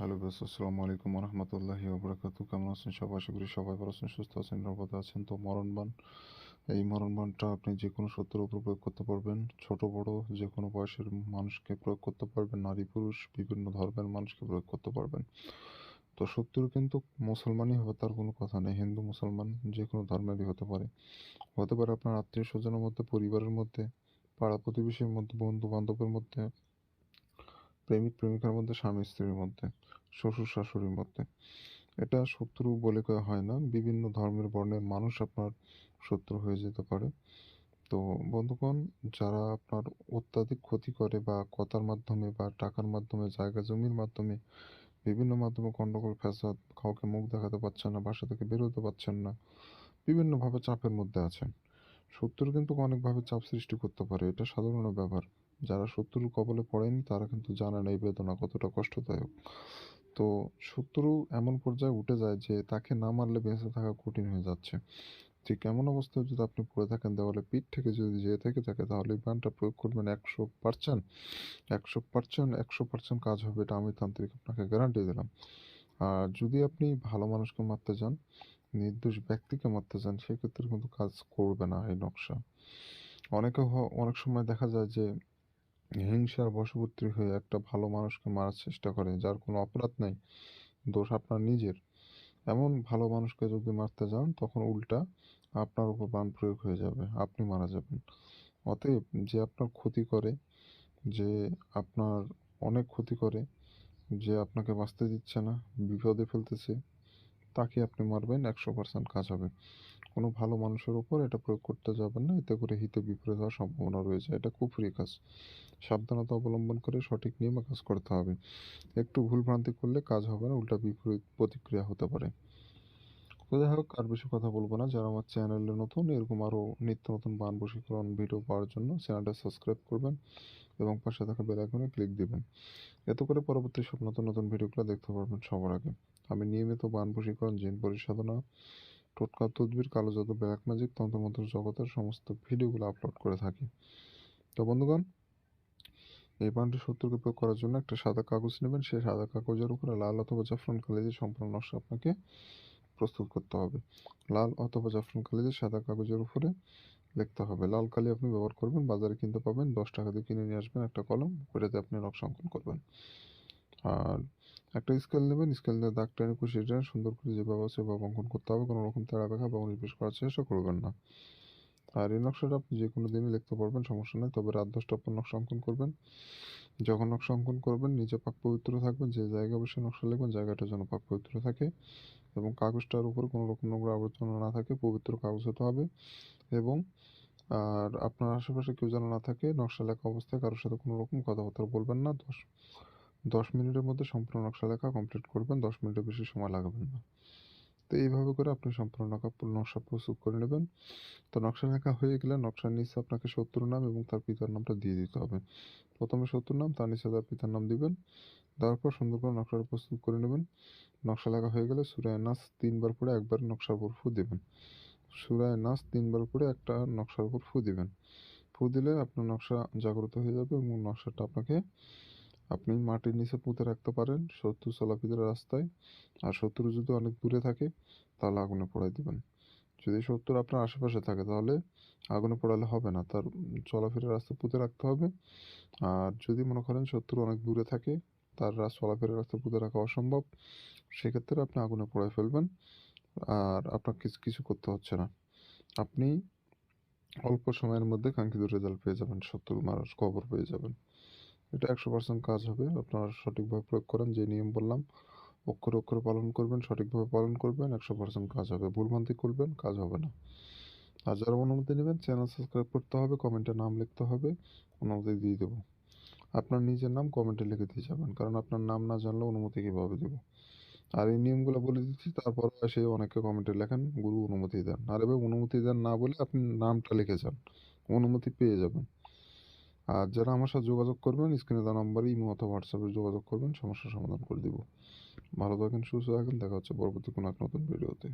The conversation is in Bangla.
হ্যালো বেস আসসালামু আলাইকুম রহমতুল্লাহি ওবরাকাত কেমন আছেন সবাই? আশা করি সবাই ভালো আছেন, সুস্থ আছেন, নিরাপদে আছেন। তো মরণবান এই মরণবানটা আপনি যে কোনো সত্যের উপর প্রয়োগ করতে পারবেন। ছোট, বড় যে কোনো বয়সের মানুষকে প্রয়োগ করতে পারবেন। নারী, পুরুষ, বিভিন্ন ধর্মের মানুষকে প্রয়োগ করতে পারবেন। তো শত্রু কিন্তু মুসলমানই হবে, তার কোনো কথা নেই। হিন্দু, মুসলমান যে কোনো ধর্মেরই হতে পারে। হতে পারে আপনার আত্মীয় স্বজনের মধ্যে, পরিবারের মধ্যে পাড়া প্রতিবেশীর মধ্যে বন্ধু বান্ধবের মধ্যে প্রেমিক প্রেমিকার মধ্যে, স্বামী স্ত্রীর মধ্যে, শ্বশুর শাশুড়ির মধ্যে। এটা শত্রু বলে কয়া হয় না। বিভিন্ন ধর্মের বর্ণের মানুষ আপনার শত্রু হয়ে যেতে পারে। তো বন্ধুগণ, যারা আপনার অত্যাধিক ক্ষতি করে বা কথার মাধ্যমে বা টাকার মাধ্যমে, জায়গা জমির মাধ্যমে, বিভিন্ন মাধ্যমে গণ্ডগোল ফ্যাসাদ, কাউকে মুখ দেখাতে পারছেন না, বাসা থেকে বেরোতে পারছেন না, বিভিন্নভাবে চাপের মধ্যে আছেন। শত্রু কিন্তু অনেকভাবে চাপ সৃষ্টি করতে পারে, এটা সাধারণ ব্যাপার। যারা শত্রুর কবলে পড়েনি, তারা কিন্তু জানে না এই বেদনা কতটা কষ্টদায়ক। তো শত্রু এমন পর্যায়ে উঠে যায় যে তাকে না মারলে বেঁচে থাকা কঠিন হয়ে যাচ্ছে। ঠিক এমন অবস্থায় যদি আপনি পড়ে থাকেন, দেওয়ালে পিঠ থেকে যদি যেয়ে থেকে থাকে, তাহলে এই বানটা প্রয়োগ করবেন একশো পার্সেন্ট একশো পার্সেন্ট একশো পার্সেন্ট কাজ হবে, এটা আমি তান্ত্রিক আপনাকে গ্যারান্টি দিলাম। আর যদি আপনি ভালো মানুষকে মারতে যান নির্দোষ ব্যক্তিকে মারতে চান, সেক্ষেত্রে কিন্তু কাজ করবে না এই নকশা। অনেকে অনেক সময় দেখা যায় যে হিংসার বশবর্তী হয়ে একটা ভালো মানুষকে মারার চেষ্টা করে, যার কোনো অপরাধ নেই, দোষ আপনার নিজের। এমন ভালো মানুষকে যদি মারতে যান, তখন উল্টা আপনার উপর বান প্রয়োগ হয়ে যাবে, আপনি মারা যাবেন। অতএব যে আপনার ক্ষতি করে, যে আপনার অনেক ক্ষতি করে, যে আপনাকে বাঁচতে দিচ্ছে না, বিপদে ফেলতেছে তাকে আপনি মারবেন, একশো পার্সেন্ট কাজ হবে। কোনো ভালো মানুষের উপর এটা প্রয়োগ করতে যাবেন না, এতে করে হিতে বিপরীত হওয়ার সম্ভাবনা রয়েছে। এটা কুফরি কাজ। সাবধানতা অবলম্বন করে সঠিক নিয়মে কাজ করতে হবে। একটু ভুল ভ্রান্তি করলে কাজ হবে না, উল্টা বিপরীত প্রতিক্রিয়া হতে পারে। তো যাই হোক, আর বেশি কথা বলব না। যারা আমার চ্যানেলে নতুন, এরকম আরও নিত্য নতুন বান বশীকরণ ভিডিও পাওয়ার জন্য চ্যানেলটা সাবস্ক্রাইব করবেন এবং পাশে থাকা বেল আইকনে ক্লিক দিবেন। এতে করে পরবর্তী সব নতুন নতুন ভিডিওগুলো দেখতে পারবেন সবার আগে। আমি নিয়মিত বান বশীকরণ জিন পরিসাধনা টোটকা, তদবির, কালো জাদু, ব্ল্যাক ম্যাজিক, তন্ত্রমন্ত্র জগতের সমস্ত ভিডিওগুলো আপলোড করে থাকি। তো বন্ধুগণ, এই বানটি শত্রুকে প্রয়োগ করার জন্য একটা সাদা কাগজ নেবেন। সেই সাদা কাগজের উপরে লাল অথবা জাফরান কালি দিয়ে সম্পূর্ণ নকশা আপনাকে প্রস্তুত করতে হবে। লাল অথবা জাফরান কালি দিয়ে সাদা কাগজের উপরে লিখতে হবে। লাল কালি আপনি ব্যবহার করবেন, বাজারে কিনতে পাবেন, দশ টাকা দিয়ে কিনে নিয়ে আসবেন একটা কলম ওইটাতে আপনি নকশা অঙ্কন করবেন। আর একটা স্কেল নেবেন স্কেল নিয়ে দাগ টেনে কুশিয়ে টেনে সুন্দর করে যেভাবে সেভাবে অঙ্কন করতে হবে, কোনো রকম তেড়া দেখা বা উনিশ করার চেষ্টা করবেন না। আর এই নকশাটা আপনি যে কোনো দিনই লিখতে পারবেন, সমস্যা নেই, তবে রাত দশটা পর নকশা অঙ্কন করবেন। যখন নকশা অঙ্কন করবেন নিজে পাক পবিত্র থাকবেন যে জায়গায় বসে নকশা লিখবেন, জায়গাটা যেন পাক পবিত্র থাকে এবং কাগজটার উপর কোনো রকম নোংরা আবর্জনা না থাকে, পবিত্র কাগজ হতে হবে এবং আর আপনার আশেপাশে কেউ যেন না থাকে, নকশা লেখা অবস্থায় কারোর সাথে কোনো রকম কথাবার্তা বলবেন না, দশ দশ মিনিটের মধ্যে সম্পূর্ণ নকশা লেখা কমপ্লিট করবেন, দশ মিনিটের বেশি সময় লাগাবেন না। তো এইভাবে করে আপনি সম্পূর্ণ নকশা প্রস্তুত করে নেবেন। তো নকশা লেখা হয়ে গেলে নকশার নিচে আপনাকে শত্রুর নাম এবং তার পিতার নামটা দিয়ে দিতে হবে। প্রথমে শত্রুর নাম, তার নিচে তার পিতার নাম দিবেন। পর সুন্দর করে নকশাটা প্রস্তুত করে নেবেন। নকশা লেখা হয়ে গেলে সুরায় নাচ তিনবার পরে একবার নকশার উপর ফু দেবেন। সুরায় নাচ তিনবার করে একটা নকশার উপর ফু দিবেন। ফু দিলে আপনার নকশা জাগ্রত হয়ে যাবে এবং নকশাটা আপনাকে আপনি মাটির নিচে পুঁতে রাখতে পারেন শত্রু চলাফেরার রাস্তায়। আর শত্রু যদি অনেক দূরে থাকে, তাহলে আগুনে পোড়াই দিবেন। যদি শত্রু আপনার আশেপাশে থাকে, তাহলে আগুনে পোড়ালে হবে না। তার চলাফেরার রাস্তা পুঁতে রাখতে হবে। আর যদি মনে করেন শত্রু অনেক দূরে থাকে, তার চলাফেরার রাস্তা পুঁতে রাখা অসম্ভব, সেক্ষেত্রে আপনি আগুনে পোড়ায় ফেলবেন। আর আপনার কিছু কিছু করতে হচ্ছে না। আপনি অল্প সময়ের মধ্যে কাঙ্ক্ষিত রেজাল্ট পেয়ে যাবেন। শত্রু মারার খবর পেয়ে যাবেন। এটা একশো পার্সেন্ট কাজ হবে। আপনারা সঠিকভাবে প্রয়োগ করেন, যে নিয়ম বললাম, অক্ষরে অক্ষরে পালন করবেন, সঠিকভাবে পালন করবেন, একশো পার্সেন্ট কাজ হবে। ভুলভ্রান্তি করবেন, কাজ হবে না। আর যারা অনুমতি নেবেন চ্যানেল সাবস্ক্রাইব করতে হবে কমেন্টে নাম লিখতে হবে, অনুমতি দিয়ে দেবো। আপনার নিজের নাম কমেন্টে লিখে দিয়ে যাবেন, কারণ আপনার নাম না জানলে অনুমতি কীভাবে দেবো? আর এই নিয়মগুলো বলে দিচ্ছি, তারপর এসে অনেকে কমেন্টে লেখেন, গুরু, অনুমতি দেন। আর এবার অনুমতি দেন না বলে আপনি নামটা লিখে যান, অনুমতি পেয়ে যাবেন। আর যারা আমার সাথে যোগাযোগ করবেন স্ক্রিনে দেওয়া নম্বরে ইমো অথবা হোয়াটসঅ্যাপে যোগাযোগ করবেন, সমস্যার সমাধান করে দিব। ভালো থাকেন, সুস্থ থাকেন, দেখা হচ্ছে পরবর্তী কোনো এক নতুন ভিডিওতে